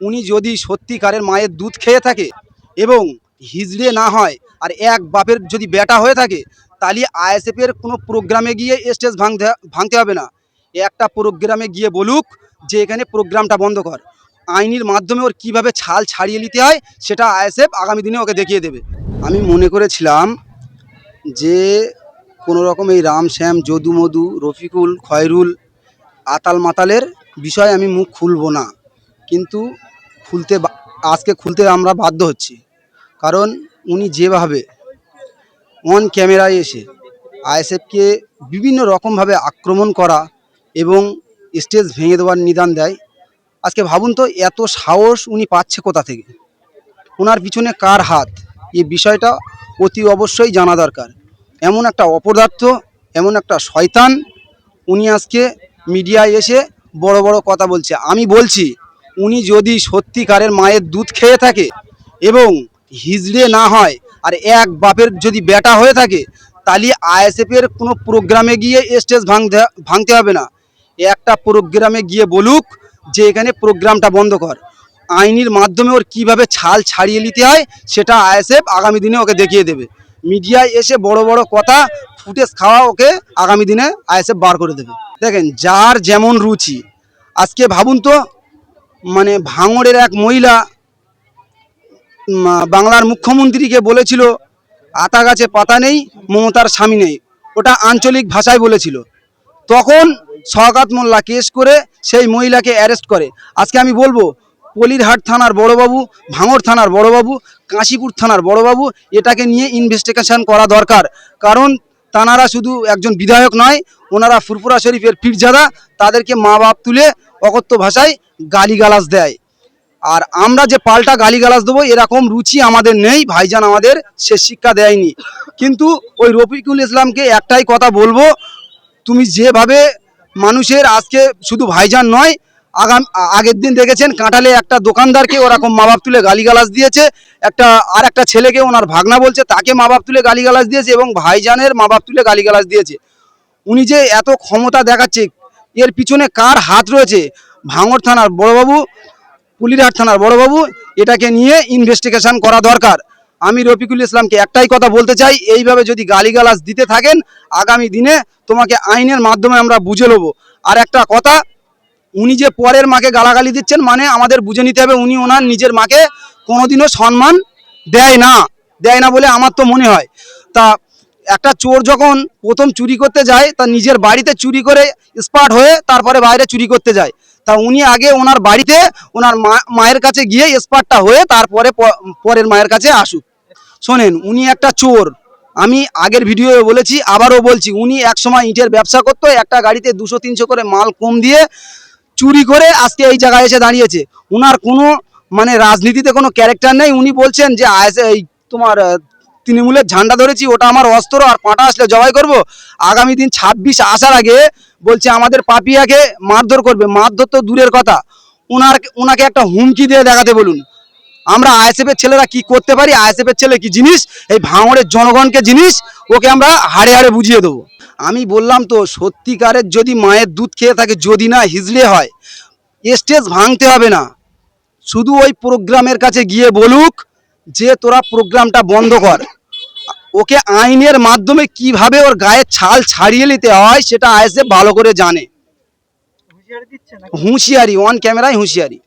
উনি যদি সত্যিকারের মায়ের দুধ খেয়ে থাকে এবং হিজড়ে না হয় আর এক বাপের যদি বেটা হয়ে থাকে, তাহলে আইএসএফ এর কোনো প্রোগ্রামে গিয়ে স্টেজ ভাঙতে ভাঙতে হবে না। একটা প্রোগ্রামে গিয়ে বলুক যে এখানে প্রোগ্রামটা বন্ধ কর। আইনের মাধ্যমে ওর কীভাবে ছাল ছাড়িয়ে নিতে হয়, সেটা আইএসএফ আগামী দিনে ওকে দেখিয়ে দেবে। আমি মনে করেছিলাম যে কোনো রকম এই রাম শ্যাম, যদু মধু, রফিকুল, খয়রুল আতাল মাতালের বিষয়ে আমি মুখ খুলব না। কিন্তু খুলতে আজকে খুলতে আমরা বাধ্য হচ্ছি। কারণ উনি যেভাবে অন ক্যামেরায় এসে আইএসএফকে বিভিন্ন রকমভাবে আক্রমণ করা এবং স্টেজ ভেঙে দেওয়ার নিদান দেয়, আজকে ভাবুন তো এত সাহস উনি পাচ্ছে কোথা থেকে? ওনার পিছনে কার হাত? এই বিষয়টা অতি অবশ্যই জানা দরকার। এমন একটা অপদার্থ, এমন একটা শয়তান উনি আজকে মিডিয়ায় এসে বড় বড় কথা বলছে। আমি বলছি উনি যদি সত্যিকারের মায়ের দুধ খেয়ে থাকে এবং হিজড়ে না হয় আর এক বাপের যদি বেটা হয়ে থাকে, তাহলে আইএসএফ এর কোনো প্রোগ্রামে গিয়ে স্টেজ ভাঙতে ভাঙতে হবে না। একটা প্রোগ্রামে গিয়ে বলুক যে এখানে প্রোগ্রামটা বন্ধ কর। আইনের মাধ্যমে ওর কীভাবে ছাল ছাড়িয়ে নিতে হয়, সেটা আইএসএফ আগামী দিনে ওকে দেখিয়ে দেবে। মিডিয়ায় এসে বড় বড় কথা, ফুটেজ খাওয়া ওকে আগামী দিনে আইএসএফ বার করে দেবে। দেখেন, যার যেমন রুচি। আজকে ভাবুন তো মানে ভাঙড়ের এক মহিলা বাংলার মুখ্যমন্ত্রীকে বলেছিল, আতা গাছে পাতা নেই, মমতার স্বামী নেই। ওটা আঞ্চলিক ভাষায় বলেছিল। তখন সওগাত মোল্লা কেস করে সেই মহিলাকে অ্যারেস্ট করে। আজকে আমি বলব, পলিরহাট থানার বড়বাবু, ভাঙড় থানার বড়বাবু, কাশীপুর থানার বড়বাবু, এটাকে নিয়ে ইনভেস্টিগেশন করা দরকার। কারণ তানারা শুধু একজন বিধায়ক নয়, ওনারা ফুরফুরা শরীফের পীরজাদা, তাদেরকে মা বাপ তুলে অকথ্য ভাষায় গালিগালাজ দেয়। আর আমরা যে পাল্টা গালিগালাজ দেবো, এরকম রুচি আমাদের নেই, ভাইজান আমাদের সে শিক্ষা দেয়নি। কিন্তু ওই রফিকুল ইসলামকে একটাই কথা বলব, তুমি যেভাবে মানুষের আজকে শুধু ভাইজান নয়, আগাম, আগের দিন দেখেছেন, কাঁঠালে একটা দোকানদারকে ওরকম মা বাপ তুলে গালিগালাজ দিয়েছে, একটা আর একটা ছেলেকে ওনার ভাগনা বলছে, তাকে মা বাপ তুলে গালিগালাজ দিয়েছে এবং ভাইজানের মা বাপ তুলে গালিগালাজ দিয়েছে। উনি যে এত ক্ষমতা দেখাচ্ছে এর পিছনে কার হাত রয়েছে? ভাঙর থানার বড়বাবু, পুলিরহাট থানার বড়বাবু, এটাকে নিয়ে ইনভেস্টিগেশন করা দরকার। আমি রফিকুল ইসলামকে একটাই কথা বলতে চাই, এইভাবে যদি গালিগালাজ দিতে থাকেন, আগামী দিনে তোমাকে আইনের মাধ্যমে আমরা বুঝে নেব। আর একটা কথা, উনি যে পরের মাকে গালাগালি দিচ্ছেন মানে আমাদের বুঝে নিতে হবে উনি ওনার নিজের মাকে কোনোদিনও সম্মান দেয় না। দেয় না বলে আমার তো মনে হয়। তা একটা চোর যখন প্রথম চুরি করতে যায়, তা নিজের বাড়িতে চুরি করে স্পার্ট হয়ে তারপরে বাইরে চুরি করতে যায়। তা উনি আগে ওনার বাড়িতে ওনার মায়ের কাছে গিয়ে স্পার্টটা হয়ে তারপরে পরের মায়ের কাছে আসুক। শোনেন, উনি একটা চোর। আমি আগের ভিডিও বলেছি, আবারও বলছি, উনি একসময় ইটের ব্যবসা করতো, একটা গাড়িতে দুশো, তিনশো করে মাল কম দিয়ে চুরি করে আজকে এই জায়গায় এসে দাঁড়িয়েছে। উনার কোনো মানে রাজনীতিতে কোনো ক্যারেক্টার নেই। উনি বলছেন যে তোমার তৃণমূলের ঝান্ডা ধরেছি, ওটা আমার অস্ত্র আর পাঁটা আসলে জবাই করব। আগামী দিন ছাব্বিশ আসার আগে বলছে আমাদের পাপিয়াকে মারধর করবে। মারধর তো দূরের কথা। ওনার ওনাকে একটা হুমকি দিয়ে দেখাতে বলুন। আমরা আইএসএফ এর ছেলেরা কি করতে পারি? আইএসএফ এর ছেলে কি জিনিস? এই ভাঙড়ের জনগণকে জিনিস? ওকে আমরা হাড়ে হাড়ে বুঝিয়ে দেবো। আমি বললাম তো, সত্যিকারের যদি মায়ের দুধ খেয়ে থাকে, যদি না হিজলে হয়, স্টেজ ভাঙতে হবে না। শুধু ওই প্রোগ্রামের কাছে গিয়ে বলুক যে তোরা প্রোগ্রামটা বন্ধ কর। ওকে আইনের মাধ্যমে কীভাবে ওর গায়ের ছাল ছাড়িয়ে নিতে হয় সেটা আয়সে ভালো করে জানে। হুঁশিয়ারি অন ক্যামেরায় হুঁশিয়ারি।